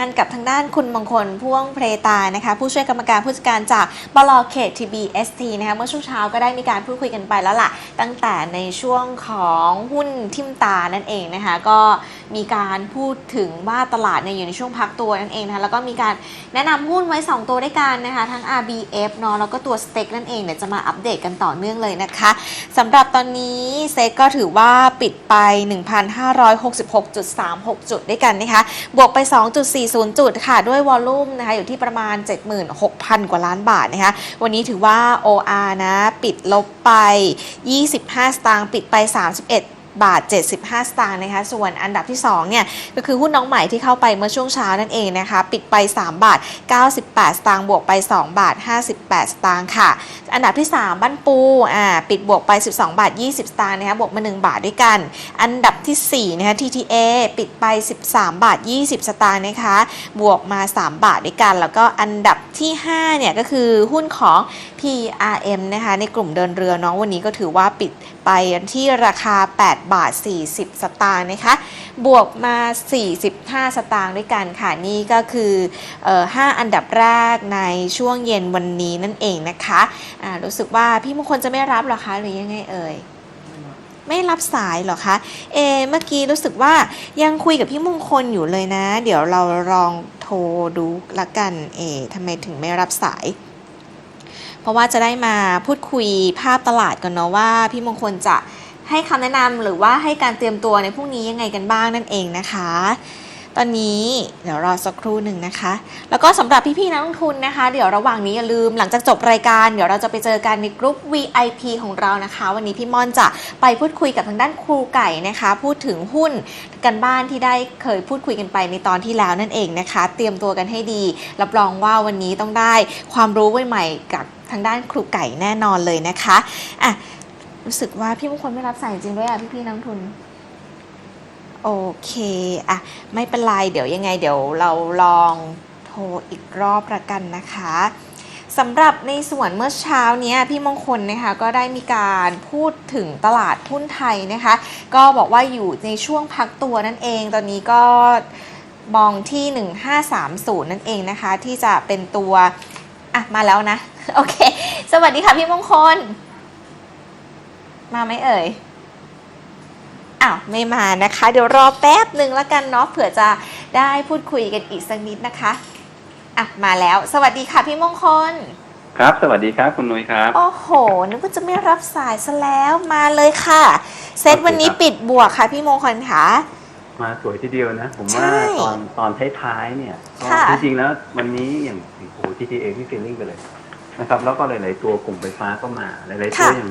กันกับทางด้านคุณมงคลพ่วงเพรตานะคะผู้ช่วยกรรมการผู้จัดการจากบลเขต TBST นะคะเมื่อช่วงเช้าก็ได้มีการพูดคุยกันไปแล้วล่ะ ตั้งแต่ในช่วงของหุ้นทิมตานั่นเองนะคะก็ มีการพูดถึงว่าตลาดเนี่ยอยู่ในช่วงพักตัวนั่นเองนะคะแล้วก็มีการแนะนำหุ้นไว้ 2 ตัวด้วยกันนะคะ ทั้ง RBF เนาะแล้วก็ตัวสเต็กนั่นเองเนี่ยจะมาอัปเดตกันต่อเนื่องเลยนะคะสำหรับตอนนี้เซ็กก็ถือว่าปิดไป 1,566.36 จุดด้วยกันนะคะ บวกไป 2.40 จุดค่ะ ด้วยวอลลุ่มนะคะอยู่ที่ประมาณ 76,000 กว่าล้านบาทนะคะ วันนี้ถือว่า OR นะ ปิดลบไป 25 สตางค์ปิดไป 31 บาท 75 สตางค์นะคะ ส่วนอันดับที่ 2 เนี่ย ก็คือหุ้นน้องใหม่ที่เข้าไปเมื่อช่วงเช้านั่นเองนะคะ ปิดไป 3 บาท 98 สตางค์บวกไป 2 บาท 58 สตางค์ค่ะ อันดับที่ 3 บ้านปูอ่าปิดบวกไป 12 บาท 20 สตางค์นะคะบวกมา 1 บาทด้วยกัน อันดับทีสี่4นะคะ TTA ปิดไป 13 บาท 20 สตางค์นะคะ บวกมา 3 บาทด้วยกัน แล้วก็อันดับที่5เนี่ยก็คือหุ้นของ PRM นะคะในกลุ่มเดินเรือน้องวันนี้ก็ถือว่าปิดไปที่ราคา 8บาท 40 สตางค์นะคะ บวกมา 45 สตางค์ด้วยกันค่ะ นี่ก็คือออ5อันดับแรกในช่วงเย็นวันนี้นั่นเองนะคะอ่ารู้สึกว่าพี่มงคลจะไม่รับหรอคะ หรือยังไงเอ่ยไม่รับสายหรอคะ เอ เมื่อกี้รู้สึกว่ายังคุยกับพี่มงคลอยู่เลยนะ เดี๋ยวเราลองโทรดูละกัน เอทำไมถึงไม่รับสาย เพราะว่าจะได้มาพูดคุยภาพตลาดกันเนาะว่าพี่มงคลจะ ให้คำแนะนำหรือว่าให้การเตรียมตัวในพรุ่งนี้ยังไงกันบ้างนั่นเองนะคะ ตอนนี้เดี๋ยวรอสักครู่หนึ่งนะคะ แล้วก็สำหรับพี่ๆนักลงทุนนะคะ เดี๋ยวระหว่างนี้อย่าลืมหลังจากจบรายการเดี๋ยวเราจะไปเจอกันในกลุ่ม VIP ของเรานะคะ วันนี้พี่ม่อนจะไปพูดคุยกับทางด้านครูไก่นะคะ พูดถึงหุ้นกันบ้านที่ได้เคยพูดคุยกันไปในตอนที่แล้วนั่นเองนะคะ เตรียมตัวกันให้ดี รับรองว่าวันนี้ต้องได้ความรู้ใหม่ๆกับทางด้านครูไก่แน่นอนเลยนะคะอะ รู้สึกว่าพี่มงคลไม่รับสายจริงด้วยอะพี่ๆนักทุน โอเคอะไม่เป็นไรเดี๋ยวยังไง เดี๋ยวเราลองโทรอีกรอบละกันนะคะสำหรับในส่วนเมื่อเช้าเนี้ยพี่มงคลนะคะก็ได้มีการพูดถึงตลาดหุ้นไทยนะคะ ก็บอกว่าอยู่ในช่วงพักตัวนั่นเอง ตอนนี้ก็มองที่ 1530 นั่นเองนะคะ ที่จะเป็นตัว อะ มาแล้วนะ โอเค สวัสดีค่ะพี่มงคล มาไหมเอ่ยอ้าวไม่มานะคะ เดี๋ยวรอแป๊บหนึ่งแล้วกันเนาะเผื่อจะได้พูดคุยกันอีกสักนิดนะคะอะมาแล้ว สวัสดีค่ะพี่มงคล ครับ สวัสดีครับคุณนุ้ยครับ โอ้โหนึกว่าจะไม่รับสายซะแล้วมาเลยค่ะ เซตวันนี้โอเคครับปิดบวกค่ะพี่มงคลค่ะ มาสวยทีเดียวนะ ผมใช่ว่าตอนตอนท้ายๆเนี่ยก็ค่ะ จริงๆแล้ววันนี้อย่างโอ้โห TTA ที่ฟีลลิ่งไปเลยนะครับแล้วก็หลายๆตัวกลุ่มไฟฟ้าก็มาหลายๆตัวอย่าง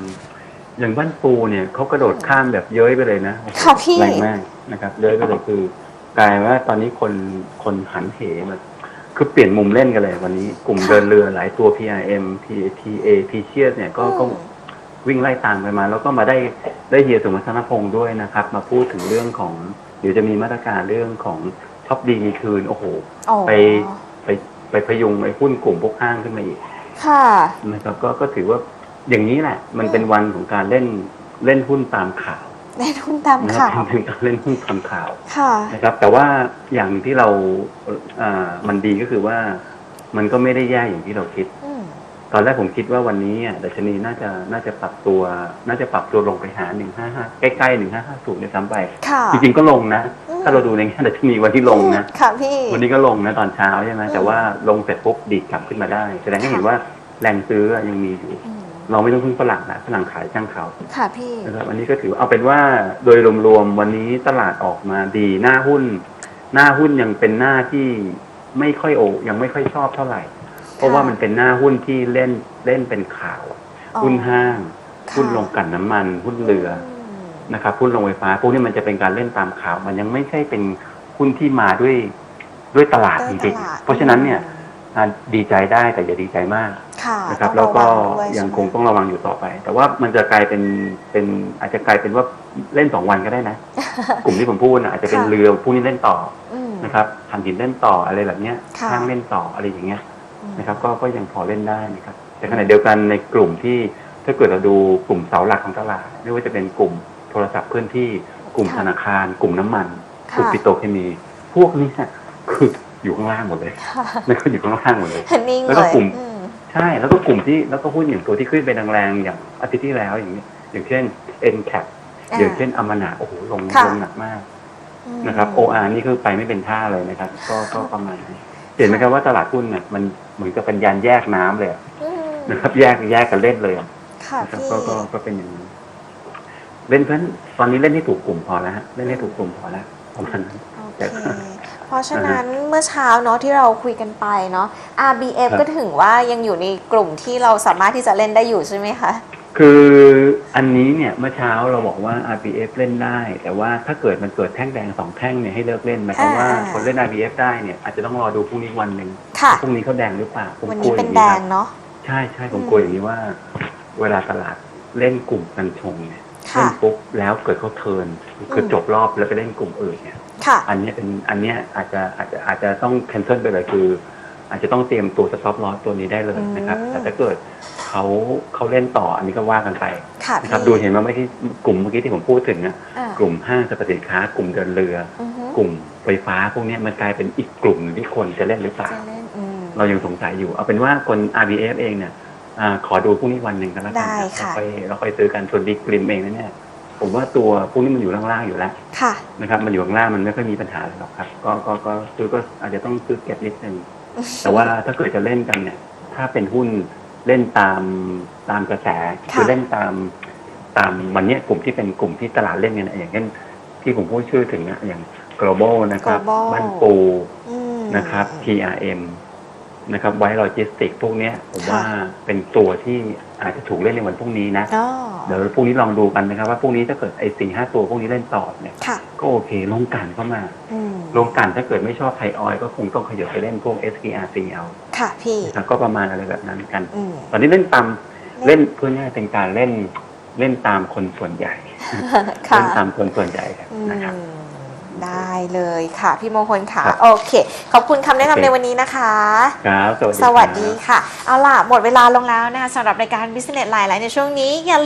อย่างบ้านปูเนี่ยเขากระโดดข้ามแบบเย้ยไปเลยนะโอ้โหค่ะพี่ แรงมากนะครับเย้ยไปเลยคือกลายว่าตอนนี้คนคนหันเหมาคือเปลี่ยนมุมเล่นกันเลย วันนี้กลุ่มค่ะเดินเรือหลายตัว PRM PTA p เชียเนี่ยก็ก็อืมวิ่งไล่ตามกันมา แล้วก็มาได้ได้เฮียสมรรถพงศ์ด้วยนะครับ มาพูดถึงเรื่องของเดี๋ยวจะมีมาตรการเรื่องของท็อปดีมีคืนโอ้โห อ๋อไป ไปไปพยุงไอ้หุ้นกลุ่มพวกห้างขึ้นมาอีก ค่ะ นะครับก็ก็ถือว่า อย่างนี้แหละ มันอืมเป็นวันของการเล่นเล่นหุ้นตามข่าวในทุนตามนะคข่ารับวเป็นการเล่นหุ้นตามข่าวค่ะนะครับ แต่ว่าอย่างที่เราอ่ามันดีก็คือว่า มันก็ไม่ได้แย่อย่างที่เราคิดอืมตอนแรกผมคิดว่าวันนี้อะดัชนีน่าจะน่าจะปรับตัว น่าจะปรับตัวลงไปหาหนึ่งห้าห้าใกล้ๆหนึ่งห้าห้าศูนย์ในซ้ำไปค่ะจริงๆก็ลงนะอืมถ้าเราดูในแง่ดัชนีวันที่ลงนะค่ะพี่วันนี้ก็ลงนะตอนเช้าใช่ไหมอืมแต่ว่าลงเสร็จปุ๊บดีดกลับขึ้นมาได้ แสดงให้เห็นว่าแรงซื้อยังมีอยู่อืม เราไม่ต้องพึ่งฝรั่งนะฝรั่งขายช่างเขาค่ะพี่นะครับอันนี้ก็ถือเอาเป็นว่าโดยรวมๆวันนี้ตลาดออกมาดีหน้าหุ้น หน้าหุ้นยังเป็นหน้าที่ไม่ค่อยโอยังไม่ค่อยชอบเท่าไหร่ เพราะว่ามันเป็นหน้าหุ้นที่เล่นเล่นเป็นข่าวอ๋อหุ้นห้างค่ะหุ้นลงกลั่นน้ำมัน หุ้นเรือมนะครับหุ้นลงไฟฟ้าพวกนี้มันจะเป็นการเล่นตามข่าว มันยังไม่ใช่เป็นหุ้นที่มาด้วยด้วยตลาดจด้วยริงตลาดๆเพราะฉะนั้นเนี่ยอ่าดีใจได้แต่อย่าดีใจมาก ค่ะนะครับต้แล้อวงก็ระวัด้วยยังใช่ไหมคงต้องระวังอยู่ต่อไป แต่ว่ามันจะกลายเป็นเป็นอาจจะกลายเป็นว่าเล่นสองวันก็ได้นะ กลุ่มที่ผมพูดนะอาจจะเป็นค่ะเรือพวกนี้เล่นต่ออืมนะครับถ่านหินเล่นต่ออะไรแบบเนี้ยค่ะข้างเล่นต่ออะไรอย่างเงี้ยอืมนะครับ ก็ก็ยังพอเล่นได้นะครับแต่ขณะเดียวกันในกลุ่มที่ถ้าเกิดเราดูกลุ่มเสาหลักของตลาด ไม่ว่าจะเป็นกลุ่มโทรศัพท์เคลื่อนที่กลุ่มค่ะธนาคาร กลุ่มน้ำมันกลุ่มค่ะปิโตรเคมี พวกนี้เนี่ยคืออยู่ข้างล่างหมดเลยค่ะนะครับอยู่ข้างล่างหมดเลยนิ่งแล้วเลก็ยกลุ่มอืม ใช่แล้วก็กลุ่มที่แล้วก็หุ้นอย่างตัวที่ขึ้นไปแรงๆอย่างอาทิตย์ที่แล้วอย่างนี้ อย่างเช่น n c a p อ่าอย่างเช่นอมนาโอ้โหลงค่ะลงหนักมากอืมนะครับ OR นี่คือไปไม่เป็นท่าเลยนะครับ ก็ก็ประมาณนี้เห็นไหมครับว่าตลาดหุ้นเนี่ยมันเหมือนกับเป็นยานแยกน้ำเลยอะอืมนะครับ แยกแยกกันเล่นเลยอะค่ะนะครับพี่ก็ก็ก็เป็นอย่างนี้เล่นเพราะฉะนั้นตอนนี้เล่นให้ถูกกลุ่มพอแล้วฮะเล่นให้ถูกกลุ่มพอแล้วประมาณนั้นโอ เคเพราะฉะนั้นเมื่อเช้าเนาะที่เราคุยกันไปเนาะ RBF ครับก็ถึงว่ายังอยู่ในกลุ่มที่เราสามารถที่จะเล่นได้อยู่ใช่ไหมคะ คืออันนี้เนี่ยเมื่อเช้าเราบอกว่า RBF เล่นได้ แต่ว่าถ้าเกิดมันเกิดแท่งแดงสองแท่งเนี่ยให้เลิกเล่นหมายความว่าอ่าคนเล่น RBF ได้เนี่ยอาจจะต้องรอดูพรุ่งนี้วันหนึ่งค่ะพรุ่งนี้เขาแดงหรือเปล่าผมวันกลันี้วอเป็นย่างแดนี้คงรับเนาะใช่ใช่ผมอืมกลัวอย่างนี้ว่า เวลาตลาดเล่นกลุ่มกันชงเนี่ยค่ะเล่นปุ๊บแล้วเกิดเขาเทิร์นคืออมจบรอบแล้วไปเล่นกลุ่มอื่นเนี่ย ค่ะ อันเนี้ยเป็นอันเนี้ยอาจจะอาจจะอาจจะต้อง cancel ไปเลยคือ อาจจะต้องเตรียมตัว stop loss ตัวนี้ได้เลยนะครับ อืม แต่ถ้าเกิดเขาเขาเล่นต่ออันนี้ก็ว่ากันไปค่ะนะครับพี่ดูเห็นว่าไม่ที่กลุ่มเมื่อกี้ที่ผมพูดถึงนะอ่ากลุ่มห้างสรรพสินค้ากลุ่มเดินเรือ อือฮึกลุ่มไฟฟ้าพวกเนี้ยมันกลายเป็นอีกกลุ่มหนึ่งที่คนจะเล่นหรือเปล่า จะเล่นอืม เรายังสงสัยอยู่ เอาเป็นว่าคน RBF เองเนี่ยอาขอดูพรุ่งนี้วันหนึ่งกันแล้วกัได้นค่ะ เราไปเราไปซื้อกันส่วนดีกริมเองนะเนี่ย ผมว่าตัวพวกนี้มันอยู่ล่างๆอยู่แล้วค่ะ นะครับมันอยู่ข้างล่างมันไม่ค่อยมีปัญหาหรอกครับ ก็ก็ก็ซื้อก็อาจจะต้องซื้อเก็บนิดนึงแต่ว่าถ้าเกิดจะเล่นกันเนี่ย ถ้าเป็นหุ้นเล่นตามตามกระแสค่ะคือเล่นตามตามวันเนี้ยกลุ่มที่เป็นกลุ่มที่ตลาดเล่นกันนะอย่างเช่นที่ผมพูดชื่อถึงนะอย่าง global นะครับ Global บ้านปูอืมนะครับ TRM นะครับไวโลจิสติกพวกเนี้ยผมค่ะว่าเป็นตัวที่อาจจะถูกเล่นในวันพรุ่งนี้นะอ๋อ เดี๋ยวพรุ่งนี้ลองดูกันนะครับ ว่าพรุ่งนี้ถ้าเกิดไอ้สี่ห้าตัวพวกนี้เล่นต่อเนี่ย ค่ะ ก็โอเคลงกันเข้ามา อืมลงกันถ้าเกิดไม่ชอบไทยออยล์ก็คงต้องขยับไปเล่นพวก SPRC เอาค่ะพี่ นะครับก็ประมาณอะไรแบบนั้นกัน อืม ตอนนี้เล่นตามเล่เล่นนเพื่อง่ายเป็นการเล่นเล่นตามคนส่วนใหญ่ค่ะ เล่นตามคนส่วนใหญ่กันอืนะครับมได้เลยค่ะ พี่มงคลค่ะ ครับโอเค ขอบคุณคำแนะโอเคนำในวันนี้นะคะ ครับสวัสดีสวัสดีครับ ค่ะ เอาล่ะ หมดเวลาลงแล้วนะคะสำหรับรายการ Business หลายๆในช่วงนี้อย่า